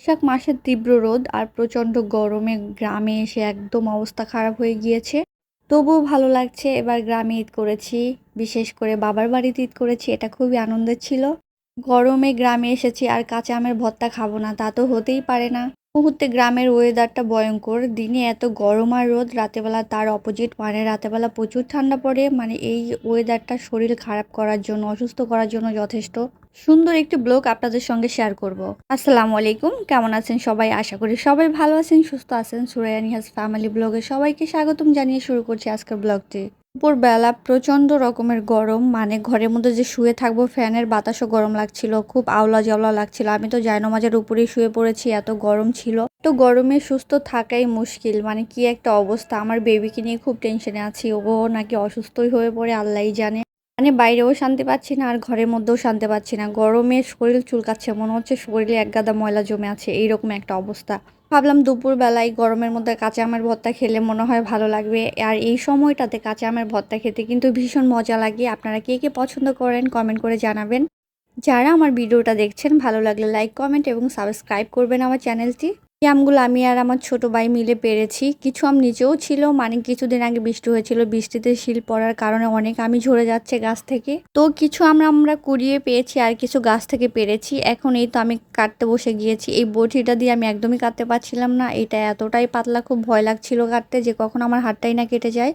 বৈশাখ মাসের তীব্র রোদ আর প্রচণ্ড গরমে গ্রামে এসে একদম অবস্থা খারাপ হয়ে গিয়েছে। তবুও ভালো লাগছে, এবার গ্রামে ঈদ করেছি। বিশেষ করে বাবার বাড়িতে ঈদ করেছি, এটা খুবই আনন্দের ছিল। গরমে গ্রামে এসেছি, আর কাঁচা আমের ভর্তা খাব না, তা তো হতেই পারে না। মুহূর্তে গ্রামের ওয়েদারটা ভয়ঙ্কর। দিনে এত গরম আর রোদ, রাতেবেলা তার অপোজিট মানে রাতেবেলা প্রচুর ঠান্ডা পড়ে। মানে এই ওয়েদারটা শরীর খারাপ করার জন্য, অসুস্থ করার জন্য যথেষ্ট। সুন্দর একটি ব্লগ আপনাদের সঙ্গে শেয়ার করব। আসসালামু আলাইকুম, কেমন আছেন সবাই? আশা করি সবাই ভালো আছেন, সুস্থ আছেন। সুরাইয়া নিহাজ ফ্যামিলি ব্লগে সবাইকে স্বাগতম জানিয়ে শুরু করছি আজকের ব্লগটি দুপুরবেলা প্রচণ্ড রকমের গরম মানে ঘরের মধ্যে যে শুয়ে থাকব, ফ্যানের বাতাসও গরম লাগছিল, খুব আওলা জাওলা লাগছিল। আমি তো জায়নমাজের উপরেই শুয়ে পড়েছি, এত গরম ছিল। তো গরমে সুস্থ থাকাই মুশকিল মানে কি একটা অবস্থা। আমার বেবিকে নিয়ে খুব টেনশনে আছি, ও নাকি অসুস্থই হয়ে পড়ে, আল্লাহই জানে। মানে বাইরেও শান্তি পাচ্ছি না, আর ঘরের মধ্যেও শান্তি পাচ্ছি না। গরমে শরীর চুলকাচ্ছে, মনে হচ্ছে শরীরে এক গাদা ময়লা জমে আছে, এইরকম একটা অবস্থা। ভাবলাম দুপুরবেলায় গরমের মধ্যে কাঁচা আমের ভর্তা খেলে মনে হয় ভালো লাগবে। আর এই সময়টাতে কাঁচা আমের ভর্তা খেতে কিন্তু ভীষণ মজা লাগে। আপনারা কে কে পছন্দ করেন কমেন্ট করে জানাবেন। যারা আমার ভিডিওটা দেখছেন, ভালো লাগলে লাইক, কমেন্ট এবং সাবস্ক্রাইব করবেন আমার চ্যানেলটি। এই আমগুলো আমি আর আমার ছোট ভাই মিলে পেরেছি। কিছু আম নিচেও ছিল মানে কিছুদিন আগে বৃষ্টি হয়েছিল। বৃষ্টিতে শিল পড়ার কারণে অনেক আমি ঝরে যাচ্ছে গাছ থেকে। তো কিছু আমরা আমরা কুড়িয়ে পেয়েছি আর কিছু গাছ থেকে পেরেছি। এখন এই তো আমি কাটতে বসে গিয়েছি। এই বটিটা দিয়ে আমি একদমই কাটতে পারছিলাম না। এটা এতটাই পাতলা, খুব ভয় লাগছিল কাটতে যে কখন আমার হাতটাই না কেটে যায়।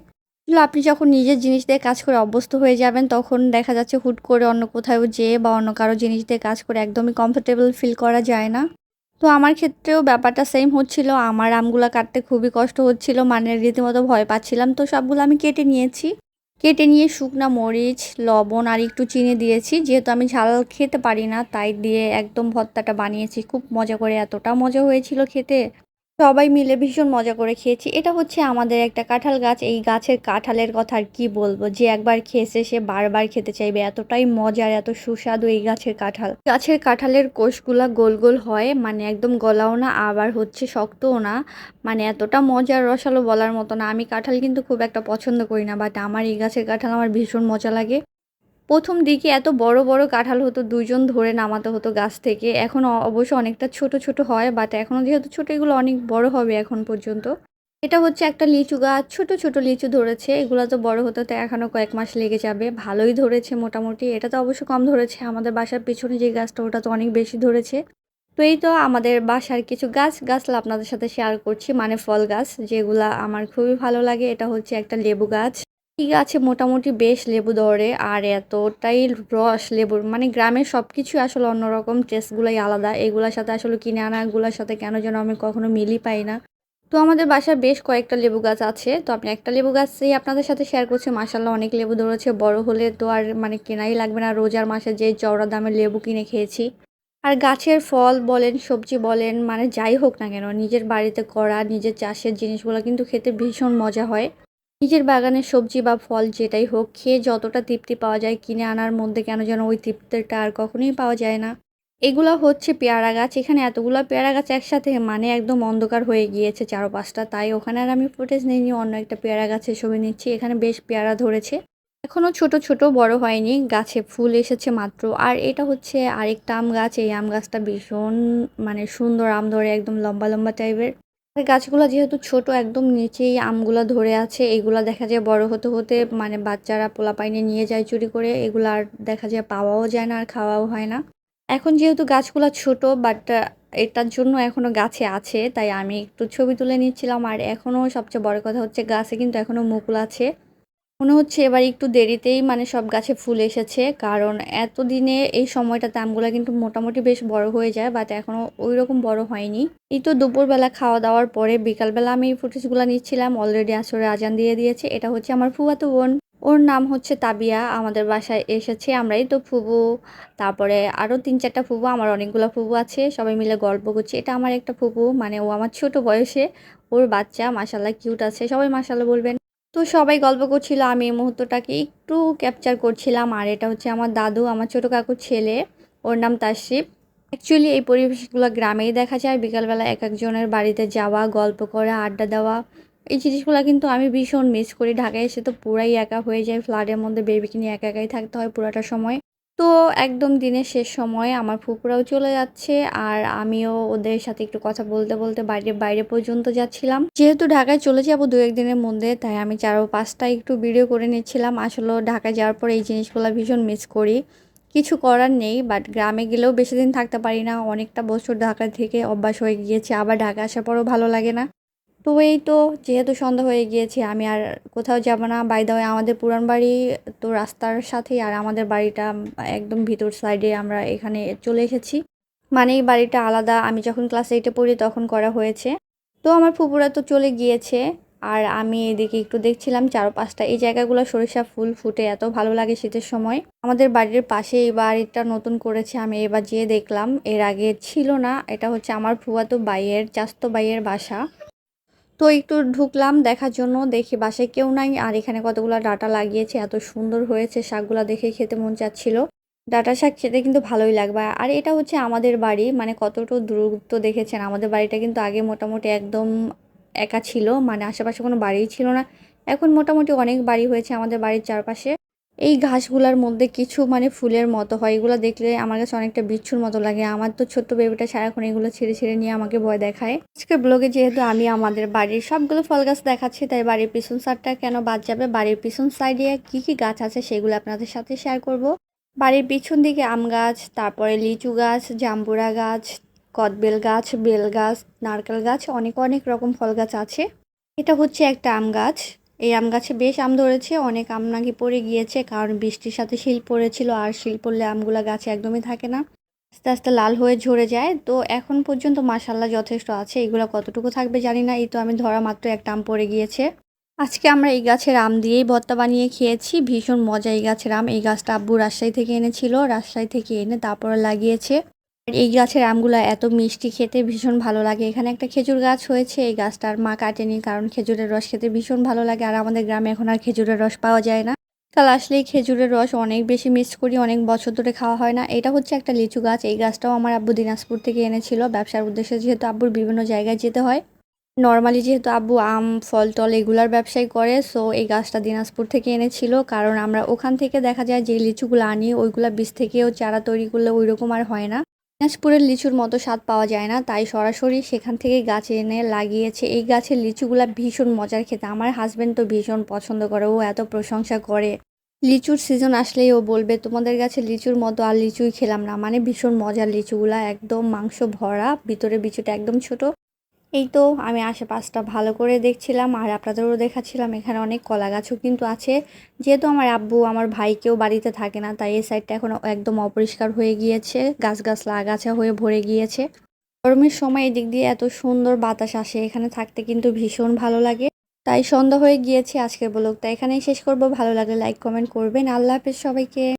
আপনি যখন নিজের জিনিস দিয়ে কাজ করে অভ্যস্ত হয়ে যাবেন, তখন দেখা যাচ্ছে হুট করে অন্য কোথাও যেয়ে বা অন্য কারও জিনিস দিয়ে কাজ করে একদমই কমফোর্টেবল ফিল করা যায় না। তো আমার ক্ষেত্রেও ব্যাপারটা সেম হচ্ছিল। আমার আমগুলো কাটতে খুবই কষ্ট হচ্ছিল মানে রীতিমতো ভয় পাচ্ছিলাম। তো সবগুলো আমি কেটে নিয়েছি। কেটে নিয়ে শুকনা মরিচ, লবণ আর একটু চিনি দিয়েছি। যেহেতু আমি ঝাল খেতে পারি না, তাই দিয়ে একদম ভর্তাটা বানিয়েছি। খুব মজা করে, এতটা মজা হয়েছিল খেতে। সবাই মিলে ভীষণ মজা করে খেয়েছি। এটা হচ্ছে আমাদের একটা কাঁঠাল গাছ। এই গাছের কাঁঠালের কথা আর কি বলব? যে একবার খেয়েছে, সে বারবার খেতে চাইবে। এতটাই মজার, এত সুস্বাদু এই গাছের কাঁঠাল। গাছের কাঁঠালের কোষগুলা গোল গোল হয় মানে একদম গলাও না, আবার হচ্ছে শক্তও না। মানে এতটা মজার রসালো বলার মতো না। আমি কাঁঠাল কিন্তু খুব একটা পছন্দ করি না বাট আমার এই গাছের কাঁঠাল আমার ভীষণ মজা লাগে। প্রথম দিকে এত বড় বড় কাঁঠাল হতো দুজন ধরে নামাতে হতো গাছ থেকে। এখন অবশ্য অনেকটা ছোট ছোট হয় বাট এখনও যেহেতু ছোটো, এগুলো অনেক বড় হবে এখন পর্যন্ত। এটা হচ্ছে একটা লিচু গাছ, ছোট ছোট লিচু ধরেছে। এগুলো তো বড় হতে তো এখনও কয়েক মাস লেগে যাবে। ভালোই ধরেছে মোটামুটি। এটা তো অবশ্য কম ধরেছে। আমাদের বাসার পিছনে যে গাছটা, ওটা তো অনেক বেশি ধরেছে। তো এই তো আমাদের বাসার কিছু গাছ গাছলা আপনাদের সাথে শেয়ার করছি মানে ফল গাছ, যেগুলা আমার খুবই ভালো লাগে। এটা হচ্ছে একটা লেবু গাছ। ঠিক আছে, মোটামুটি বেশ লেবু ধরে। আর এতটাই রস লেবুর মানে গ্রামের সব কিছু আসলে অন্যরকম, টেস্টগুলোই আলাদা। এগুলোর সাথে আসলে কিনে আনাগুলোর সাথে কেন যেন আমি কখনো মিলি পাই না। তো আমাদের বাসায় বেশ কয়েকটা লেবু গাছ আছে। তো আমি একটা লেবু গাছই আপনাদের সাথে শেয়ার করছি। মাসাল্লাহ অনেক লেবু ধরেছে, বড় হলে তো আর মানে কেনাই লাগবে না। রোজার মাসে যে চওড়া দামের লেবু কিনে খেয়েছি। আর গাছের ফল বলেন, সবজি বলেন মানে যাই হোক না কেন, নিজের বাড়িতে করা, নিজের চাষের জিনিসগুলো কিন্তু খেতে ভীষণ মজা হয়। নিজের বাগানের সবজি বা ফল যেটাই হোক, খেয়ে যতটা তৃপ্তি পাওয়া যায় কিনে আনার মধ্যে কেন যেন ওই তৃপ্তিটা আর কখনোই পাওয়া যায় না। এগুলো হচ্ছে পেয়ারা গাছ। এখানে এতগুলো পেয়ারা গাছ একসাথে মানে একদম অন্ধকার হয়ে গিয়েছে চারো পাঁচটা তাই ওখানে আর আমি ফুটেজ নিইনি, অন্য একটা পেয়ারা গাছের ছবি নিচ্ছি। এখানে বেশ পেয়ারা ধরেছে। এখনও ছোট ছোট, বড় হয়নি। গাছে ফুল এসেছে মাত্র। আর এটা হচ্ছে আরেকটা আম গাছ। এই আম গাছটা ভীষণ মানে সুন্দর আম ধরে, একদম লম্বা লম্বা টাইপের গাছগুলো যেহেতু ছোট, একদম নিচেই আমগুলো ধরে আছে, এগুলো দেখা যায় বড় হতে হতে মানে বাচ্চারা পোলা পাইনে নিয়ে যায় চুরি করে, এগুলো আর দেখা যায় পাওয়াও যায় না আর খাওয়াও হয় না। এখন যেহেতু গাছগুলো ছোট বাট এটার জন্য এখনও গাছে আছে, তাই আমি একটু ছবি তুলে নিচ্ছিলাম। আর এখনও সবচেয়ে বড় কথা হচ্ছে গাছে কিন্তু এখনও মুকুল আছে। মনে হচ্ছে এবার একটু দেরিতেই মানে সব গাছে ফুল এসেছে। কারণ এতদিনে এই সময়টাতে আমগুলো কিন্তু মোটামুটি বেশ বড় হয়ে যায় বাট এখনও ওই রকম বড় হয়নি। এই তো দুপুরবেলা খাওয়া দাওয়ার পরে বিকালবেলা আমি এই ফুটেজগুলো নিচ্ছিলাম অলরেডি আসরে আজান দিয়ে দিয়েছে। এটা হচ্ছে আমার ফুয়াতো বোন। ওর নাম হচ্ছে তাবিয়া, আমাদের বাসায় এসেছে। আমরাই তো ফুবু। তারপরে আরও তিন চারটা ফুবু, আমার অনেকগুলো ফুবু আছে। সবাই মিলে গল্প করছি। এটা আমার একটা ফুবু মানে ও আমার ছোট বয়সে। ওর বাচ্চা মাসাল্লাহ কিউট আছে। সবাই মাসাল্লাহ বলবেন। তো সবাই গল্প করছিল, আমি এই মুহূর্তটাকে একটু ক্যাপচার করছিলাম। আর এটা হচ্ছে আমার দাদু, আমার ছোটো কাকুর ছেলে, ওর নাম তাশিফ অ্যাকচুয়ালি এই পরিবেশগুলো গ্রামেই দেখা যায়। বিকালবেলা এক একজনের বাড়িতে যাওয়া, গল্প করা, আড্ডা দেওয়া, এই জিনিসগুলো কিন্তু আমি ভীষণ মিস করি। ঢাকায় এসে তো পুরাই একা হয়ে যায় ফ্ল্যাটের মধ্যে বেবিকে নিয়ে একা একাই থাকতে হয় পুরাটা সময়। তো একদম দিনের শেষ সময়ে আমার ফুপুরাও চলে যাচ্ছে আর আমিও ওদের সাথে একটু কথা বলতে বলতে বাইরে বাইরে পর্যন্ত যাচ্ছিলাম। যেহেতু ঢাকায় চলে যাব দু একদিনের মধ্যে, তাই আমি চারো পাঁচটা একটু ভিডিও করে নিচ্ছিলাম। আসলে ঢাকায় যাওয়ার পর এই জিনিসগুলো ভীষণ মিস করি। কিছু করার নেই বাট গ্রামে গেলেও বেশি দিন থাকতে পারি না। অনেকটা বছর ঢাকা থেকে অভ্যাস হয়ে গিয়েছে, আবার ঢাকা আসার পরও ভালো লাগে না। তো এই তো যেহেতু সন্ধ্যা হয়ে গিয়েছে, আমি আর কোথাও যাব না। বাই দা আমাদের পুরান বাড়ি তো রাস্তার সাথেই, আর আমাদের বাড়িটা একদম ভিতর সাইডে আমরা এখানে চলে এসেছি। মানে এই বাড়িটা আলাদা। আমি যখন ক্লাস এইটে পড়ি, তখন করা হয়েছে। তো আমার ফুপুরা তো চলে গিয়েছে, আর আমি এদিকে একটু দেখছিলাম চার পাঁচটা এই জায়গাগুলো সরিষা ফুল ফুটে, এত ভালো লাগে শীতের সময়। আমাদের বাড়ির পাশে এই বাড়িটা নতুন করেছে, আমি এবার যেয়ে দেখলাম। এর আগে ছিল না, এটা হচ্ছে আমার ফুয়াতো বাইয়ের চাস্তো বাইয়ের বাসা। তো একটু ঢুকলাম দেখার জন্য, দেখি বাসায় কেউ নাই। আর এখানে কতগুলো ডাটা লাগিয়েছে, এত সুন্দর হয়েছে শাকগুলো দেখে খেতে মন চাচ্ছিল। ডাটা শাক খেতে কিন্তু ভালোই লাগবে। আর এটা হচ্ছে আমাদের বাড়ি মানে কতটুকু দূরত্ব দেখেছেন? আমাদের বাড়িটা কিন্তু আগে মোটামুটি একদম একা ছিল মানে আশেপাশে কোনো বাড়িই ছিল না। এখন মোটামুটি অনেক বাড়ি হয়েছে আমাদের বাড়ির চারপাশে। এই ঘাসগুলার মধ্যে কিছু মানে ফুলের মতো হয়, এগুলো দেখলে আমার কাছে অনেকটা বিচ্ছুর মতো লাগে। আমার তো ছোট্ট বেবিটা সারাক্ষণ এগুলো ছেড়ে ছেড়ে নিয়ে আমাকে ভয় দেখায়। আজকের ব্লগে যেহেতু আমি আমাদের বাড়ির সবগুলো ফল গাছ দেখাচ্ছি, তাই বাড়ির পিছন সাইডটা কেন বাদ যাবে? বাড়ির পিছন সাইডে কি কি গাছ আছে সেগুলো আপনাদের সাথে শেয়ার করব। বাড়ির পিছন দিকে আম গাছ, তারপরে লিচু গাছ, জাম্বুরা গাছ, কদবেল গাছ, বেল গাছ, নারকেল গাছ, অনেক অনেক রকম ফল গাছ আছে। এটা হচ্ছে একটা আম গাছ। এই আম গাছে বেশ আম ধরেছে, অনেক আম নাকি পড়ে গিয়েছে, কারণ বৃষ্টির সাথে শিল পড়েছিল আর শিল পড়লে আমগুলো গাছে একদমই থাকে না। আস্তে আস্তে লাল হয়ে ঝরে যায়। তো এখন পর্যন্ত মাসাল্লাহ যথেষ্ট আছে। এগুলো কতটুকু থাকবে জানি না, এই তো আমি ধরা মাত্র একটা আম পড়ে গিয়েছে। আজকে আমরা এই গাছের আম দিয়েই ভর্তা বানিয়ে খেয়েছি। ভীষণ মজা এই গাছের আম। এই গাছটা আব্বু রাজশাহী থেকে এনেছিল। রাজশাহী থেকে এনে তারপরে লাগিয়েছে। এই গাছের আমগুলো এত মিষ্টি খেতে ভীষণ ভালো লাগে। এখানে একটা খেজুর গাছ হয়েছে, এই গাছটার মা কাটেনি কারণ খেজুরের রস খেতে ভীষণ ভালো লাগে আর আমাদের গ্রামে এখন আর খেজুরের রস পাওয়া যায় না। কাল আসলেই খেজুরের রস অনেক বেশি মিস করি, অনেক বছর ধরে খাওয়া হয় না। এটা হচ্ছে একটা লিচু গাছ, এই গাছটাও আমার আব্বু দিনাজপুর থেকে এনেছিল। ব্যবসার উদ্দেশ্যে যেহেতু আব্বুর বিভিন্ন জায়গায় যেতে হয়, নর্মালি যেহেতু আব্বু আম, ফল, টল এগুলার ব্যবসায় করে সো এই গাছটা দিনাজপুর থেকে এনেছিল। কারণ আমরা ওখান থেকে দেখা যায় যে লিচুগুলো আনি, ওইগুলা বীজ থেকেও চারা তৈরি করলে ওই রকম আর হয় না। দিনাজপুরের লিচুর মতো স্বাদ পাওয়া যায় না, তাই সরাসরি সেখান থেকে গাছ এনে লাগিয়েছে। এই গাছের লিচুগুলা ভীষণ মজার খেতে। আমার হাজব্যান্ড তো ভীষণ পছন্দ করে, ও এত প্রশংসা করে। লিচুর সিজন আসলেই ও বলবে, তোমাদের গাছে লিচুর মতো আর লিচুই খেলাম না। মানে ভীষণ মজার লিচুগুলা, একদম মাংস ভরা, ভিতরে বিচুটা একদম ছোট। এই তো আমি আশেপাশটা ভালো করে দেখছিলাম আর আপনাদেরও দেখাচ্ছিলাম, এখানে অনেক কলা গাছও কিন্তু আছে। যেহেতু আমার আব্বু আমার ভাই কেউ বাড়িতে থাকে না, তাই এই সাইডটা এখন একদম অপরিষ্কার হয়ে গিয়েছে গাছ গাছ লাগাছা হয়ে ভরে গিয়েছে। গরমের সময় এদিক দিয়ে এত সুন্দর বাতাস আসে, এখানে থাকতে কিন্তু ভীষণ ভালো লাগে। তাই সন্ধ্যা হয়ে গিয়েছে আজকের ব্লগটা এখানেই শেষ করব, ভালো লাগলে লাইক কমেন্ট করবেন। আল্লাহ হাফেজ সবাইকে।